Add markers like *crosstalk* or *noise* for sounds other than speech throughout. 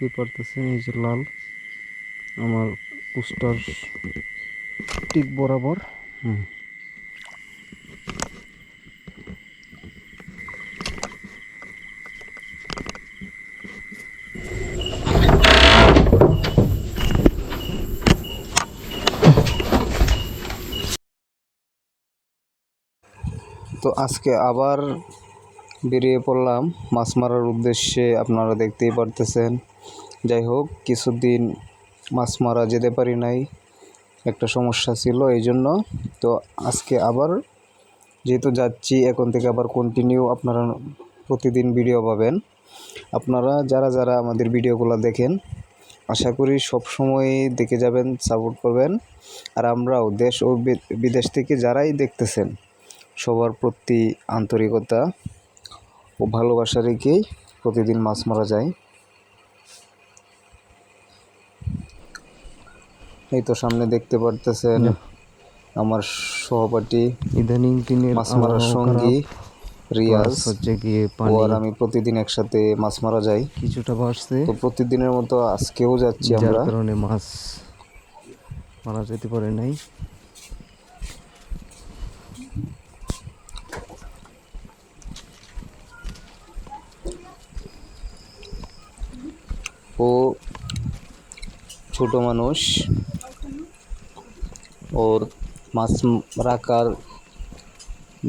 দেখতে পারতেছেন এই যে লাল। আমার পোস্টার ঠিক বরাবর। হুম। তো আজকে আবার বেরিয়ে পড়লাম। মাছ মারার উদ্দেশ্যে আপনারা দেখতেই পারতেছেন। যাই হোক কিছুদিন মাছ মারা যেতে পারি নাই, একটা সমস্যা ছিল এই জন্য তো আজকে আবার যেহেতু যাচ্ছি, এখন থেকে আবার কন্টিনিউ আপনারা প্রতিদিন ভিডিও পাবেন। আপনারা যারা যারা আমাদের ভিডিওগুলো দেখেন, আশা করি সব সময় দেখে যাবেন সাপোর্ট করবেন। আর আমরাও দেশ ও বিদেশ থেকে যারাই দেখতেছেন, সবার প্রতি আন্তরিকতা ও ভালোবাসা রেখেই প্রতিদিন মাছ মারা যায়। এই তো সামনে দেখতে পারতেছেন আমার সহপাঠী ইদানিং দিনের মাছ মারার সঙ্গী রিয়াজ। হচ্ছে গিয়ে পানি। আর আমি প্রতিদিন একসাথে মাছ মারা যাই। কিছুটা বাড়ছে। তো প্রতিদিনের মতো আজকেও যাচ্ছি আমরা। যার কারণে মাছ মারা যেতে পারে নাই। ও ছোট মানুষ। ওর মাছ রাখার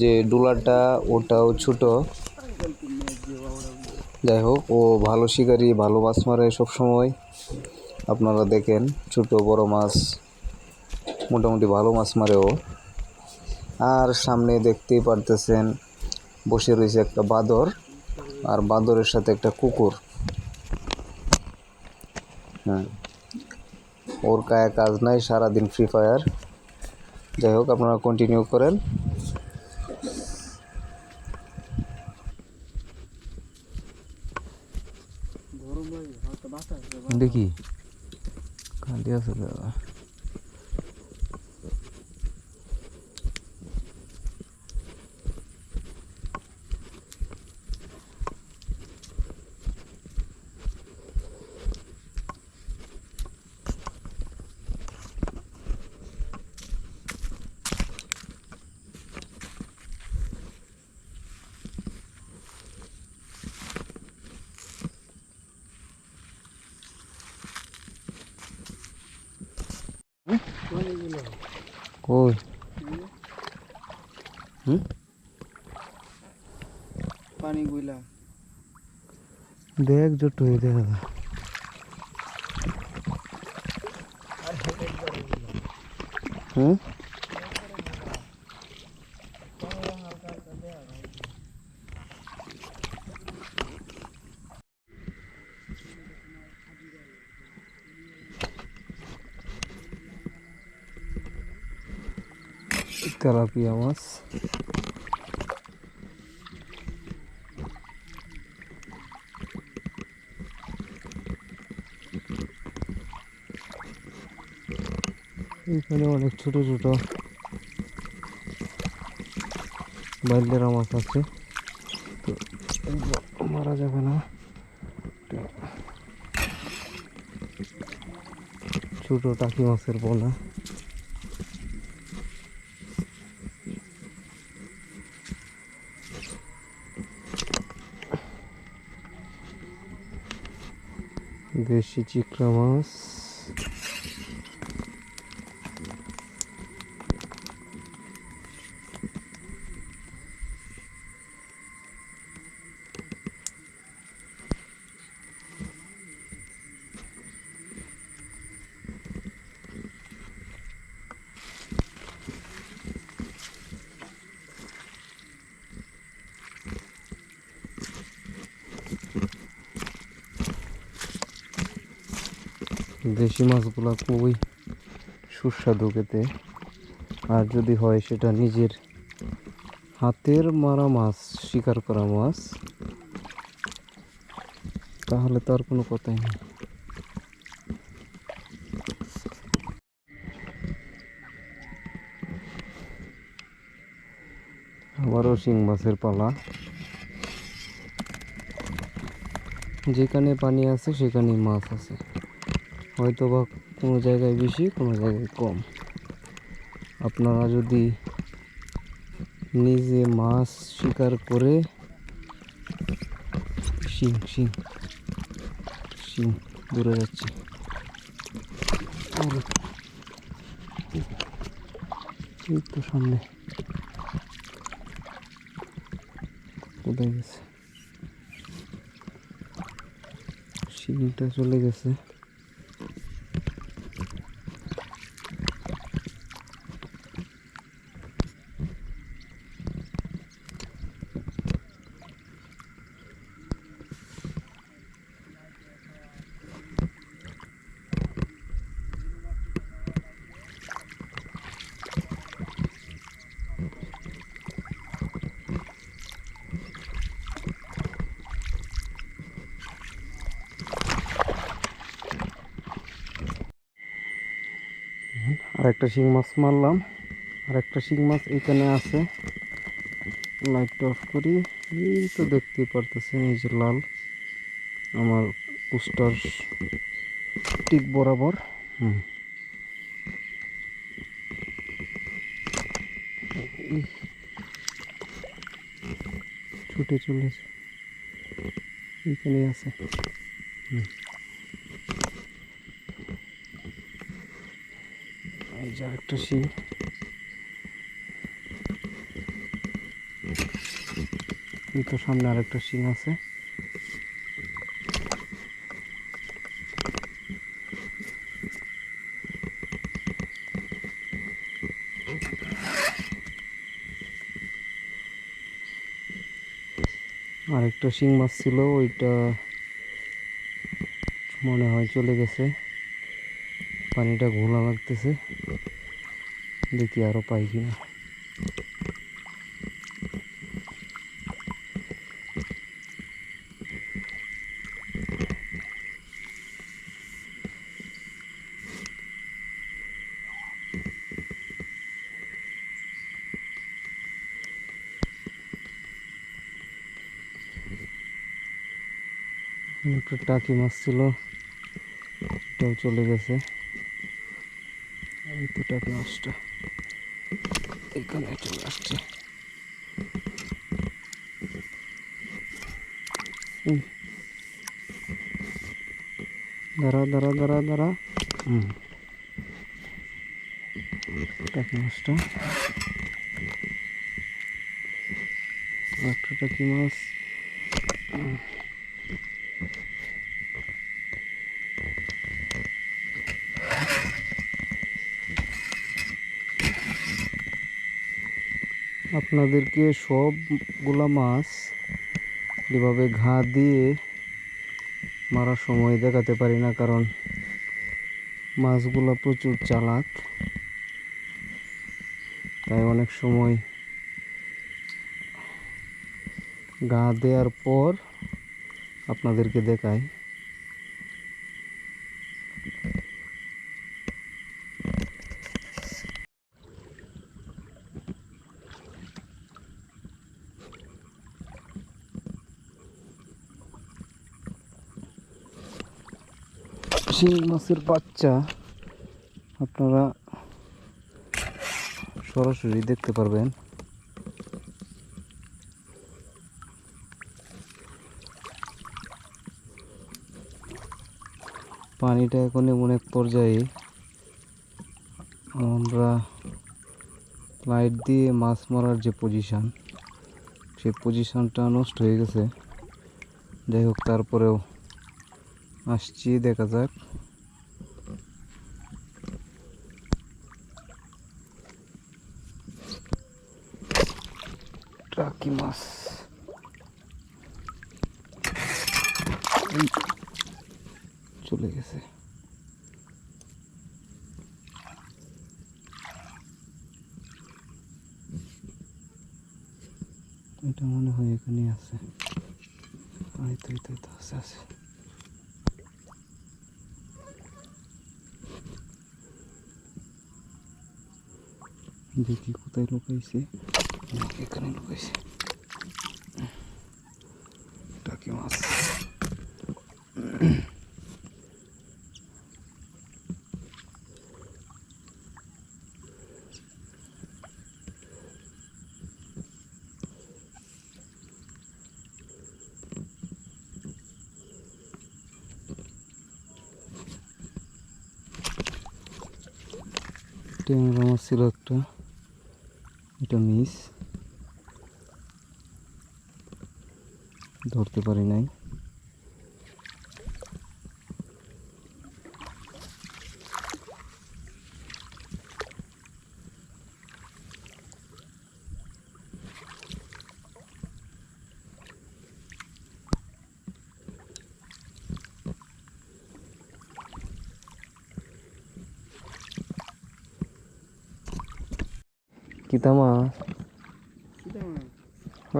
যে ডুলাটা, ওটাও ছোট। যাই হোক, ও ভালো শিকারি, ভালো মাছ মারে সব সময় আপনারা দেখেন, ছোট বড় মাছ, মোটামুটি ভালো মাছ মারে ও। আর সামনে দেখতেই পারতেছেন, বসে রয়েছে একটা বাদর আর বাদরের সাথে একটা কুকুর। হ্যাঁ। ওর কায়া কাজ নাই সারাদিন ফ্রি ফায়ার যাই হোক আপনারা কন্টিনিউ করেন দেখি খালি আছে কই? হুম? পানি গুলা। দেখ জট হয়ে দেখ। হুম? তেলাপিয়া মাছ এখানে অনেক ছোট ছোট বাইলেরা মাছ আছে তো মারা যাবে না ছোট টাকি মাছের পোনা দেশি চিকড়া দেশি মাছগুলো খুবই সুস্বাদু খেতে। আর যদি হয় সেটা নিজের হাতের মারা মাছ, শিকার করা মাছ, তাহলে তো আর কোনো কথাই নেই। আবারও শিং মাছের পালা। যেখানে পানি আছে সেখানেই মাছ আছে। হয়তো বা কোনো জায়গায় বেশি, কোনো জায়গায় কম। আপনারা যদি নিজে মাছ শিকার করে শিং শিং শিং দূরে যাচ্ছে। তো সামনে। কোথায় গেছে? শিংটা চলে গেছে। একটা শিং মাছ মারলাম। আর একটা শিং মাছ এখানে আছে। লাইটটা অফ করি। এই তো দেখতেই পারতেছেন, এই যে লাল। আমার পোস্টার ঠিক বরাবর। হুম। ছুটে চলেছে। এখানে আছে। হুম এই যে আরেকটা এই তো সামনে আরেকটা শিং আছে। আরেকটা শিং মাছ ছিল ওইটা মনে হয় চলে গেছে। পানিটা ঘোলা লাগতেছে। দেখি আরও পাই কিনা। একটা টাকি মাছ ছিল, এটাও চলে গেছে। এই তো টাকি মাছটা। ていかないと。うん。だらだらだらだら。うん。きました。きます。うん আপনাদেরকে সবগুলা মাছ এভাবে ঘা দিয়ে মারার সময় দেখাতে পারি না, কারণ মাছগুলো প্রচুর চালাক। তাই অনেক সময় গা দেওয়ার পর আপনাদেরকে দেখাই। শিং মাছের বাচ্চা। আপনারা সরাসরি দেখতে পারবেন। পানিটা এখন এমন এক পর্যায়ে আমরা লাইট দিয়ে মাছ মারার যে পজিশান, সেই পজিশানটা নষ্ট হয়ে গেছে। যাই হোক, তারপরেও আসছি দেখা যাক। টাকি মাছ। চলে গেছে। এটা মনে হয় এখানে আছে। আছে আছে। দেখি কোথায় লুকাইছে। এখানে লুকাইছে। টাকি মাছ। ট্যাংরা মাছ ছিল একটা। এটা মিস ধরতে পারি নাই। মাছ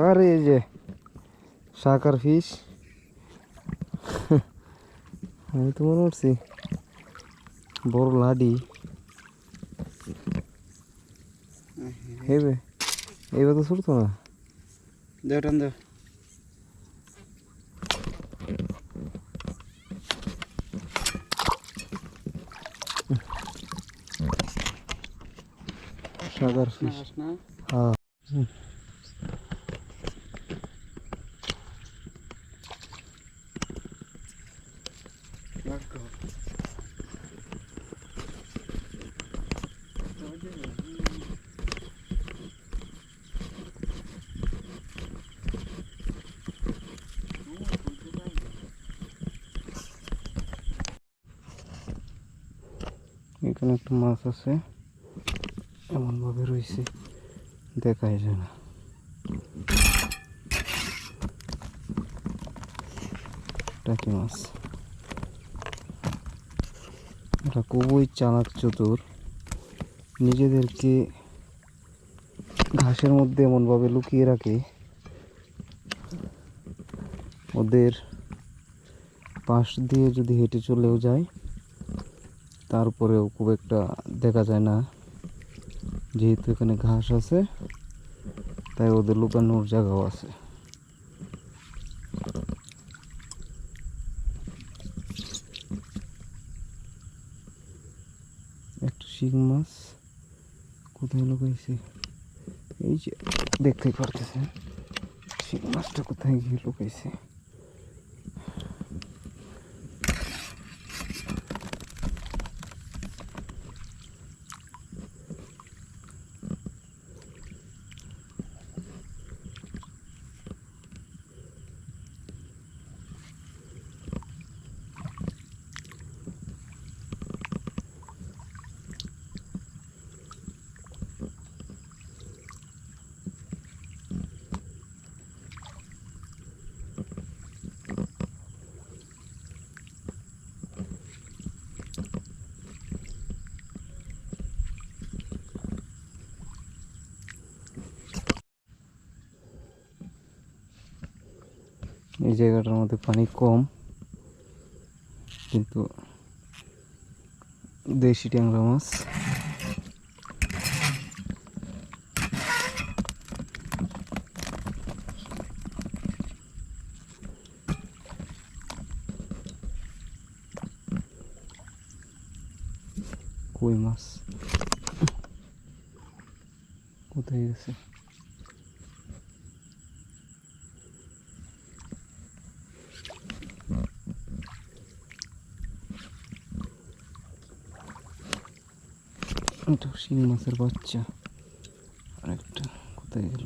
আরে এই যে সাকার ফিশ আমি তো মনে করছি বড় লাডি হেবে এইবার তো ছুটতো না দেও টান দেও শাকার ফিশ না হ্যাঁ এখানে একটা মাছ আছে এমনভাবে রয়েছে, দেখাই যায় না। টাকি মাছ? এটা খুবই চালাক চতুর। নিজেদেরকে ঘাসের মধ্যে এমনভাবে লুকিয়ে রাখে, ওদের পাশ দিয়ে যদি হেঁটে চলেও যায়, তারপরেও খুব একটা দেখা যায় না। যেহেতু এখানে ঘাস আছে, তাই ওদের লুকানোর জায়গাও আছে। একটা শিং মাছ কোথায় লুকাইছে? এই যে দেখতেই পারতেছে শিং মাছটা কোথায় গিয়ে লুকাইছে? এই জায়গাটার মধ্যে পানি কম কিন্তু দেশি ট্যাংরা মাছ। কই মাছ? কোথায় গেছে এটা শিং মাছের বাচ্চা। আরেকটা কোথায় গেল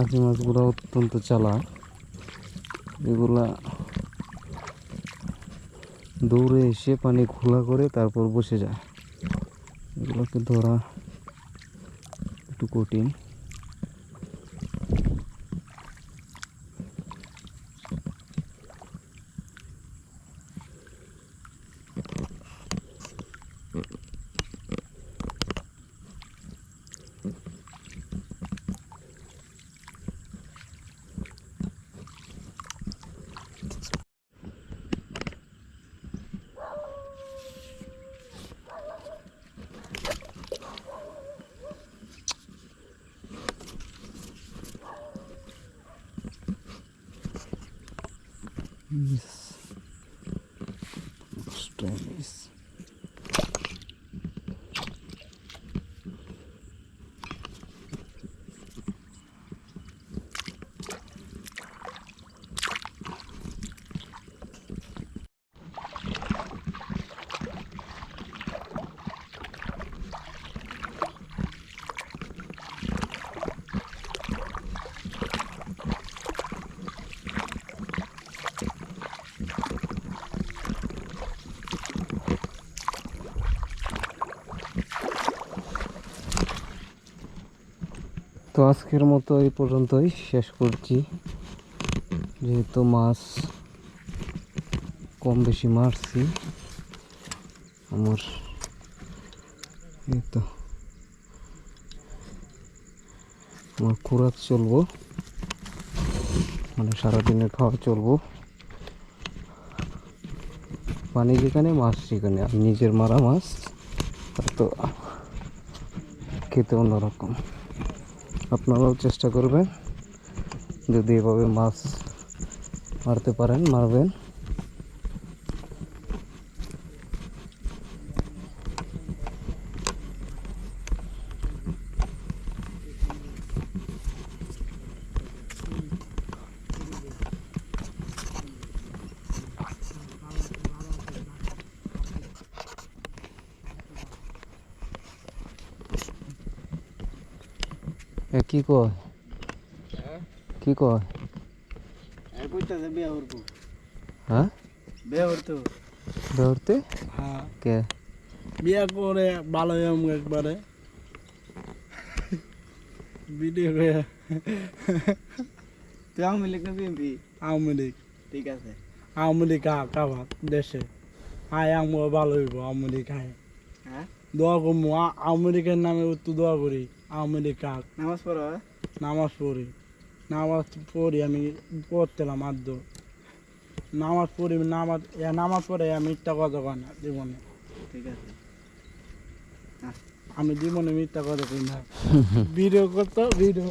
কাঁচি মাছগুলো অত্যন্ত চালা। এগুলা দৌড়ে এসে পানি খোলা করে তারপর বসে যায়। এগুলোকে ধরা একটু কঠিন। তো আজকের মতো এই পর্যন্তই। শেষ করছি। যেহেতু মাছ কম বেশি মারছি, আমার এই তো আমার খোরাক চলবো। মানে সারাদিনের খাওয়া চলবো। পানি যেখানে, মাছ সেখানে আর নিজের মারা মাছ তো খেতে অন্যরকম। আপনারাও চেষ্টা করবেন। যদি এভাবে মাছ মারতে পারেন মারবেন। কি কয়? কি কয়? হ্যাঁ? ধরতে হ্যাঁ। কে? বিয়া করে ভালো হইম একবারে। ভিডিও করে তুই আওয়ামী লীগ না বিএনপি? আওয়ামী লীগ। ঠিক আছে। আওয়ামী লীগ কাবা দেশে। আয় আমি ভালো হইব আওয়ামী লীগ আয়। হ্যাঁ? দোয়া করব আওয়ামী লীগের নামে একটু দোয়া করি। আওয়ামী লীগ কাক নামাজ পড়ো নামাজ পড়ি। নামাজ পড়ি আমি পড়তেলাম আদ্য। নামাজ পড়ি নামাজ নামাজ পড়ে আমি মিথ্যা কথা কয় না জীবনে। ঠিক আছে। আমি জীবনে মিথ্যা কথা কই না। *laughs* ভিডিও করতো ভিডিও